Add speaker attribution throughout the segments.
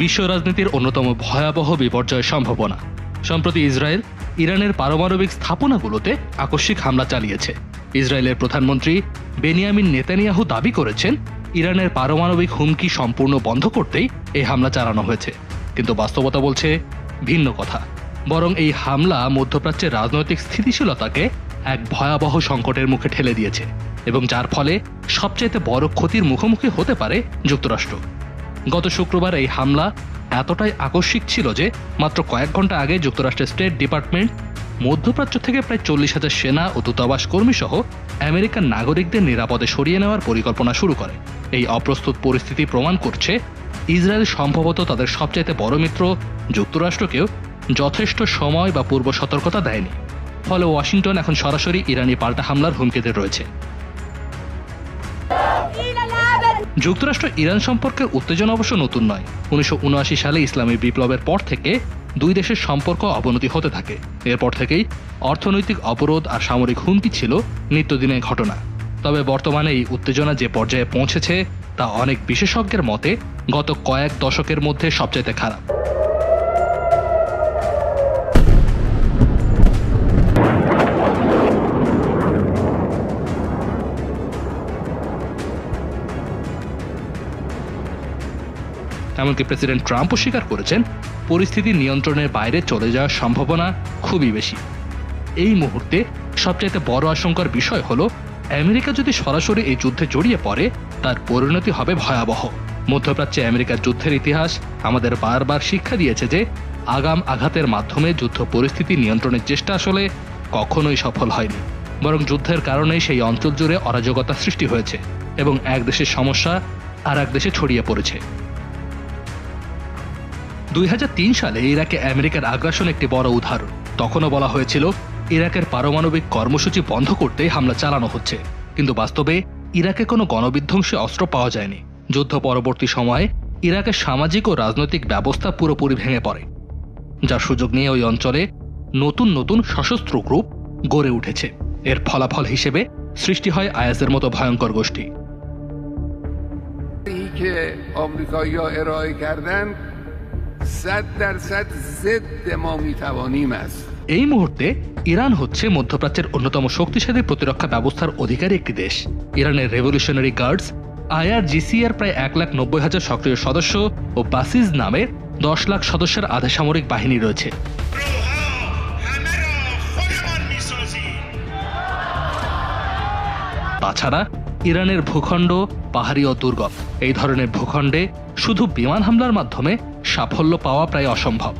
Speaker 1: বিশ্ব রাজনীতির অন্যতম ভয়াবহ বিপর্যয় সম্ভাবনা সম্প্রতি ইসরায়েল ইরানের পারমাণবিক স্থাপনাগুলোতে আকস্মিক হামলা চালিয়েছে ইসরায়েলের প্রধানমন্ত্রী বেনিয়ামিন নেতানিয়াহু দাবি করেছেন ইরানের পারমাণবিক হুমকি সম্পূর্ণ বন্ধ করতেই এই হামলা চালানো হয়েছে কিন্তু বাস্তবতা বলছে ভিন্ন কথা বরং এই হামলা মধ্যপ্রাচ্যের রাজনৈতিক স্থিতিশীলতাকে এক ভয়াবহ সংকটের মুখে ঠেলে দিয়েছে এবং যার ফলে সবচেয়েতে বড় ক্ষতির মুখোমুখি হতে পারে যুক্তরাষ্ট্র গত শুক্রবার এই হামলা এতটাই আকস্মিক ছিল যে মাত্র কয়েক ঘন্টা আগে যুক্তরাষ্ট্রের স্টেট ডিপার্টমেন্ট মধ্যপ্রাচ্য থেকে প্রায় চল্লিশ হাজার সেনা ও দূতাবাস কর্মী সহ আমেরিকার নাগরিকদের নিরাপদে সরিয়ে নেওয়ার পরিকল্পনা শুরু করে এই অপ্রস্তুত পরিস্থিতি প্রমাণ করছে ইসরায়েল সম্ভবত তাদের সবচাইতে বড় মিত্র যুক্তরাষ্ট্রকেও যথেষ্ট সময় বা পূর্ব সতর্কতা দেয়নি ফলে ওয়াশিংটন এখন সরাসরি ইরানি পাল্টা হামলার হুমকিতে রয়েছে যুক্তরাষ্ট্র ইরান সম্পর্কের উত্তেজনা অবশ্য নতুন নয় উনিশশো সালে ইসলামী বিপ্লবের পর থেকে দুই দেশের সম্পর্ক অবনতি হতে থাকে এরপর থেকেই অর্থনৈতিক অবরোধ আর সামরিক হুমকি ছিল নিত্যদিনের ঘটনা তবে বর্তমানে এই উত্তেজনা যে পর্যায়ে পৌঁছেছে তা অনেক বিশেষজ্ঞের মতে গত কয়েক দশকের মধ্যে সবচাইতে খারাপ এমনকি প্রেসিডেন্ট ট্রাম্পও স্বীকার করেছেন পরিস্থিতি নিয়ন্ত্রণের বাইরে চলে যাওয়ার সম্ভাবনা খুবই বেশি এই মুহূর্তে সবচাইতে বড় আশঙ্কার বিষয় হল আমেরিকা যদি সরাসরি এই যুদ্ধে জড়িয়ে পড়ে তার পরিণতি হবে ভয়াবহ মধ্যপ্রাচ্যে আমেরিকার যুদ্ধের ইতিহাস আমাদের বারবার শিক্ষা দিয়েছে যে আগাম আঘাতের মাধ্যমে যুদ্ধ পরিস্থিতি নিয়ন্ত্রণের চেষ্টা আসলে কখনোই সফল হয়নি বরং যুদ্ধের কারণেই সেই অঞ্চল জুড়ে অরাজকতা সৃষ্টি হয়েছে এবং এক দেশের সমস্যা আর এক দেশে ছড়িয়ে পড়েছে দুই সালে ইরাকে আমেরিকার আগ্রাসন একটি বড় উদাহরণ তখনও বলা হয়েছিল ইরাকের পারমাণবিক কর্মসূচি বন্ধ করতে হামলা চালানো হচ্ছে কিন্তু বাস্তবে ইরাকে কোনো গণবিধ্বংসী অস্ত্র পাওয়া যায়নি যুদ্ধ পরবর্তী সময়ে ইরাকের সামাজিক ও রাজনৈতিক ব্যবস্থা পুরোপুরি ভেঙে পড়ে যার সুযোগ নিয়ে ওই অঞ্চলে নতুন নতুন সশস্ত্র গ্রুপ গড়ে উঠেছে এর ফলাফল হিসেবে সৃষ্টি হয় আয়াসের মতো ভয়ঙ্কর গোষ্ঠী صد درصد ضد ما میتوانیم است এই মুহূর্তে ইরান হচ্ছে মধ্যপ্রাচ্যের অন্যতম শক্তিশালী প্রতিরক্ষা ব্যবস্থার অধিকারী একটি দেশ ইরানের রেভলিউশনারি গার্ডস আর প্রায় এক লাখ নব্বই হাজার সক্রিয় সদস্য ও বাসিজ নামের দশ লাখ সদস্যের আধাসামরিক বাহিনী রয়েছে তাছাড়া ইরানের ভূখণ্ড পাহাড়ি ও দুর্গম এই ধরনের ভূখণ্ডে শুধু বিমান হামলার মাধ্যমে সাফল্য পাওয়া প্রায় অসম্ভব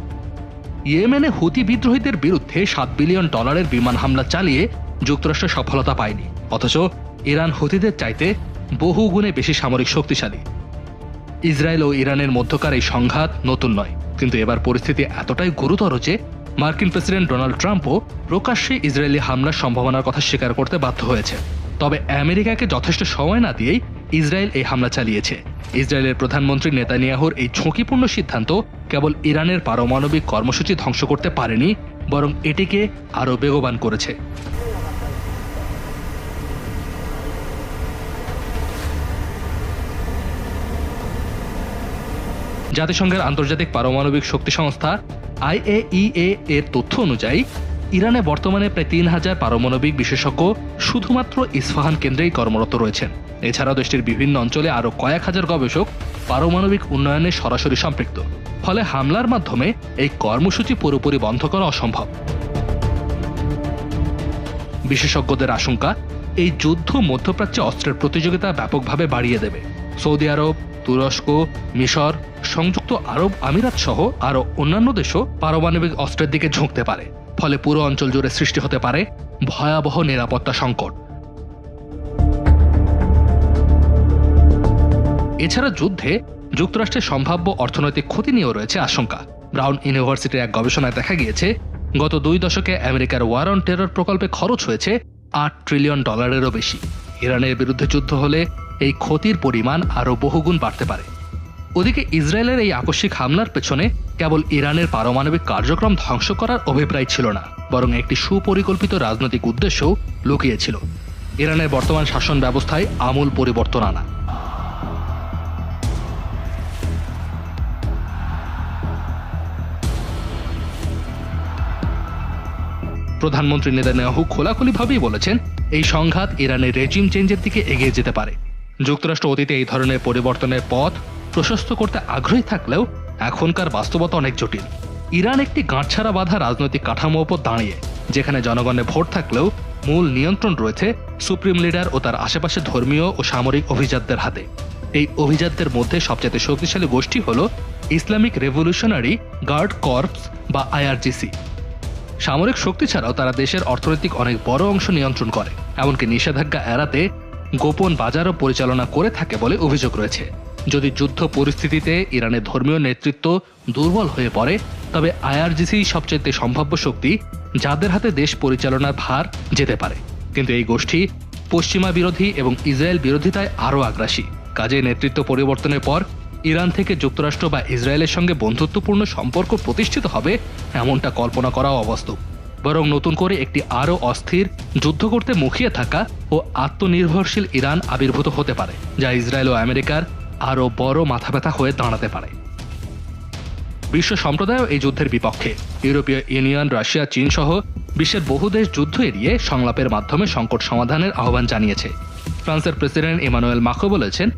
Speaker 1: ইয়েমেনে হুতি বিদ্রোহীদের বিরুদ্ধে সাত বিলিয়ন ডলারের বিমান হামলা চালিয়ে যুক্তরাষ্ট্র সফলতা পায়নি অথচ ইরান হুতিদের চাইতে বহু গুণে বেশি সামরিক শক্তিশালী ইসরায়েল ও ইরানের মধ্যকার এই সংঘাত নতুন নয় কিন্তু এবার পরিস্থিতি এতটাই গুরুতর যে মার্কিন প্রেসিডেন্ট ডোনাল্ড ট্রাম্পও প্রকাশ্যে ইসরায়েলি হামলার সম্ভাবনার কথা স্বীকার করতে বাধ্য হয়েছে তবে আমেরিকাকে যথেষ্ট সময় না দিয়েই ইসরায়েল এই হামলা চালিয়েছে ইসরায়েলের প্রধানমন্ত্রী নেতানিয়াহুর এই ঝুঁকিপূর্ণ সিদ্ধান্ত কেবল ইরানের পারমাণবিক কর্মসূচি ধ্বংস করতে পারেনি বরং এটিকে আরও বেগবান করেছে জাতিসংঘের আন্তর্জাতিক পারমাণবিক শক্তি সংস্থা আইএ এর তথ্য অনুযায়ী ইরানে বর্তমানে প্রায় তিন হাজার পারমাণবিক বিশেষজ্ঞ শুধুমাত্র ইস্ফাহান কেন্দ্রেই কর্মরত রয়েছেন এছাড়া দেশটির বিভিন্ন অঞ্চলে আরও কয়েক হাজার গবেষক পারমাণবিক উন্নয়নে সরাসরি সম্পৃক্ত ফলে হামলার মাধ্যমে এই কর্মসূচি পুরোপুরি বন্ধ করা অসম্ভব বিশেষজ্ঞদের আশঙ্কা এই যুদ্ধ মধ্যপ্রাচ্যে অস্ত্রের প্রতিযোগিতা ব্যাপকভাবে বাড়িয়ে দেবে সৌদি আরব তুরস্ক মিশর সংযুক্ত আরব আমিরাত সহ আরও অন্যান্য দেশও পারমাণবিক অস্ত্রের দিকে ঝুঁকতে পারে ফলে পুরো অঞ্চল জুড়ে সৃষ্টি হতে পারে ভয়াবহ নিরাপত্তা সংকট এছাড়া যুদ্ধে যুক্তরাষ্ট্রের সম্ভাব্য অর্থনৈতিক ক্ষতি নিয়েও রয়েছে আশঙ্কা ব্রাউন ইউনিভার্সিটির এক গবেষণায় দেখা গিয়েছে গত দুই দশকে আমেরিকার ওয়ার অন টেরর প্রকল্পে খরচ হয়েছে আট ট্রিলিয়ন ডলারেরও বেশি ইরানের বিরুদ্ধে যুদ্ধ হলে এই ক্ষতির পরিমাণ আরও বহুগুণ বাড়তে পারে ওদিকে ইসরায়েলের এই আকস্মিক হামলার পেছনে কেবল ইরানের পারমাণবিক কার্যক্রম ধ্বংস করার অভিপ্রায় ছিল না বরং একটি সুপরিকল্পিত রাজনৈতিক উদ্দেশ্যও লুকিয়েছিল ইরানের বর্তমান শাসন ব্যবস্থায় আমূল পরিবর্তন আনা প্রধানমন্ত্রী নেতানিয়াহু খোলাখুলিভাবেই বলেছেন এই সংঘাত ইরানের রেজিম চেঞ্জের দিকে এগিয়ে যেতে পারে যুক্তরাষ্ট্র অতীতে এই ধরনের পরিবর্তনের পথ প্রশস্ত করতে আগ্রহী থাকলেও এখনকার বাস্তবতা অনেক জটিল ইরান একটি গাঁটছাড়া বাধা রাজনৈতিক কাঠামো ওপর দাঁড়িয়ে যেখানে জনগণের ভোট থাকলেও মূল নিয়ন্ত্রণ রয়েছে সুপ্রিম লিডার ও তার আশেপাশে ধর্মীয় ও সামরিক অভিজাতদের হাতে এই অভিজাতদের মধ্যে সবচেয়ে শক্তিশালী গোষ্ঠী হল ইসলামিক রেভলিউশনারি গার্ড কর্পস বা আইআরজিসি সামরিক শক্তি ছাড়াও তারা দেশের অর্থনৈতিক অনেক বড় অংশ নিয়ন্ত্রণ করে এমনকি নিষেধাজ্ঞা এড়াতে গোপন বাজারও পরিচালনা করে থাকে বলে অভিযোগ রয়েছে যদি যুদ্ধ পরিস্থিতিতে ইরানের ধর্মীয় নেতৃত্ব দুর্বল হয়ে পড়ে তবে আইআরজিসি সবচেয়ে সম্ভাব্য শক্তি যাদের হাতে দেশ পরিচালনার ভার যেতে পারে কিন্তু এই গোষ্ঠী পশ্চিমা বিরোধী এবং ইসরায়েল বিরোধিতায় আরও আগ্রাসী কাজে নেতৃত্ব পরিবর্তনের পর ইরান থেকে যুক্তরাষ্ট্র বা ইসরায়েলের সঙ্গে বন্ধুত্বপূর্ণ সম্পর্ক প্রতিষ্ঠিত হবে এমনটা কল্পনা করাও অবাস্তব বরং নতুন করে একটি আরও অস্থির যুদ্ধ করতে মুখিয়ে থাকা ও আত্মনির্ভরশীল ইরান আবির্ভূত হতে পারে যা ইসরায়েল ও আমেরিকার আরও বড় মাথা ব্যথা হয়ে দাঁড়াতে পারে বিশ্ব সম্প্রদায়ও এই যুদ্ধের বিপক্ষে ইউরোপীয় ইউনিয়ন রাশিয়া চীন সহ বিশ্বের বহু দেশ যুদ্ধ এড়িয়ে সংলাপের মাধ্যমে সংকট সমাধানের আহ্বান জানিয়েছে ফ্রান্সের প্রেসিডেন্ট ইমানুয়েল মাখো বলেছেন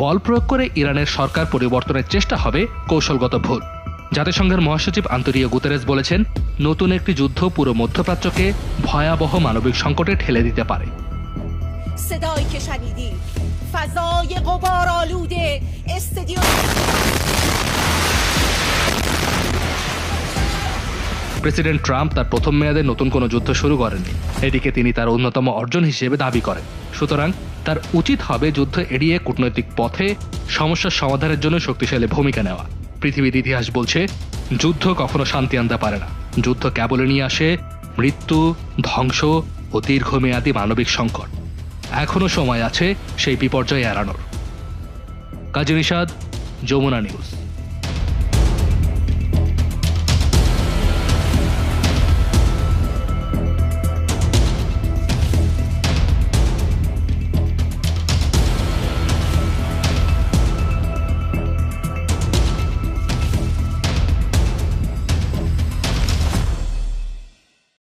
Speaker 1: বল প্রয়োগ করে ইরানের সরকার পরিবর্তনের চেষ্টা হবে কৌশলগত ভুল জাতিসংঘের মহাসচিব আন্তরীয় গুতেরেস বলেছেন নতুন একটি যুদ্ধ পুরো মধ্যপ্রাচ্যকে ভয়াবহ মানবিক সংকটে ঠেলে দিতে পারে صدایی که شنیدی فضای قبار آلوده استدیو প্রেসিডেন্ট ট্রাম্প তার প্রথম মেয়াদে নতুন কোনো যুদ্ধ শুরু করেননি এদিকে তিনি তার অন্যতম অর্জন হিসেবে দাবি করেন সুতরাং তার উচিত হবে যুদ্ধ এড়িয়ে কূটনৈতিক পথে সমস্যার সমাধানের জন্য শক্তিশালী ভূমিকা নেওয়া পৃথিবীর ইতিহাস বলছে যুদ্ধ কখনো শান্তি আনতে পারে না যুদ্ধ কেবল নিয়ে আসে মৃত্যু ধ্বংস ও দীর্ঘমেয়াদী মানবিক সংকট এখনও সময় আছে সেই বিপর্যয় এড়ানোর কাজী নিষাদ যমুনা নিউজ